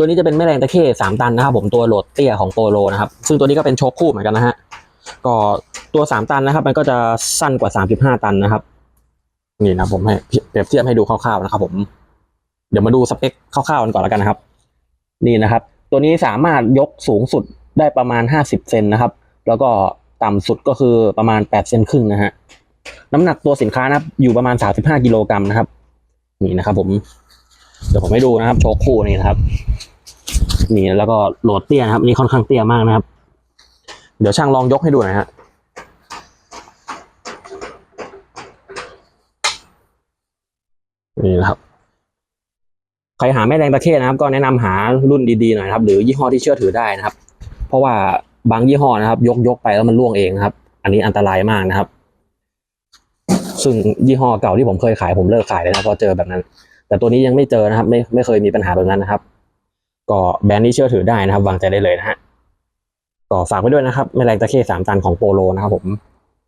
ตัวนี้จะเป็นแม่แรงตะเข้สามตันนะครับผมตัวโหลดเตี้ยของโปโลนะครับซึ่งตัวนี้ก็เป็นโชคคู่เหมือนกันนะฮะก็ตัวสามตันนะครับ มันก็จะสั้นกว่าสามสิบห้าตันนะครับ นี่นะผมให้เปรียบเทียบให้ดูคร่าวๆนะครับ ผม เดี๋ยวมาดูสเปคคร่าวๆกันก่อนแล้วกันนะครับ นี่นะครับ ตัวนี้สามารถยกสูงสุดได้ประมาณห้าสิบเซนนะครับ แล้วก็ต่ำสุดก็คือประมาณแปดเซนครึ่งนะฮะน้ำหนักตัวสินค้านะครับ อยู่ประมาณสามสิบห้ากิโลกรัมนะครับ นี่นะครับ ผม เดี๋ยวผมให้ดูนะครับ โชว์คู่นี่นะครับ นี่แล้วก็โหลดเตี้ยนะครับนี่ค่อนข้างเตี้ยมากนะครับ เดี๋ยวช่างลองยกให้ดูหน่อยฮะนี่นะครับใครหาแม่แรงตะเข้นะครับ ก็แนะนำหารุ่นดีๆหน่อยนะครับ หรือยี่ห้อที่เชื่อถือได้นะครับ เพราะว่าบางยี่ห้อนะครับ ยกยกไปแล้วมันล่วงเองครับ อันนี้อันตรายมากนะครับ ซึ่งยี่ห้อเก่าที่ผมเคยขายผมเลิกขายเลยนะพราะเจอแบบนั้น แต่ตัวนี้ยังไม่เจอนะครับ ไม่ไม่เคยมีปัญหาแบบนั้นนะครับ ก็แบรนด์นี้เชื่อถือได้นะครับ วางใจได้เลยนะฮะก็ฝากไว้ด้วยนะครับแม่แรงตะเข้สามตันของโปโลนะครับผม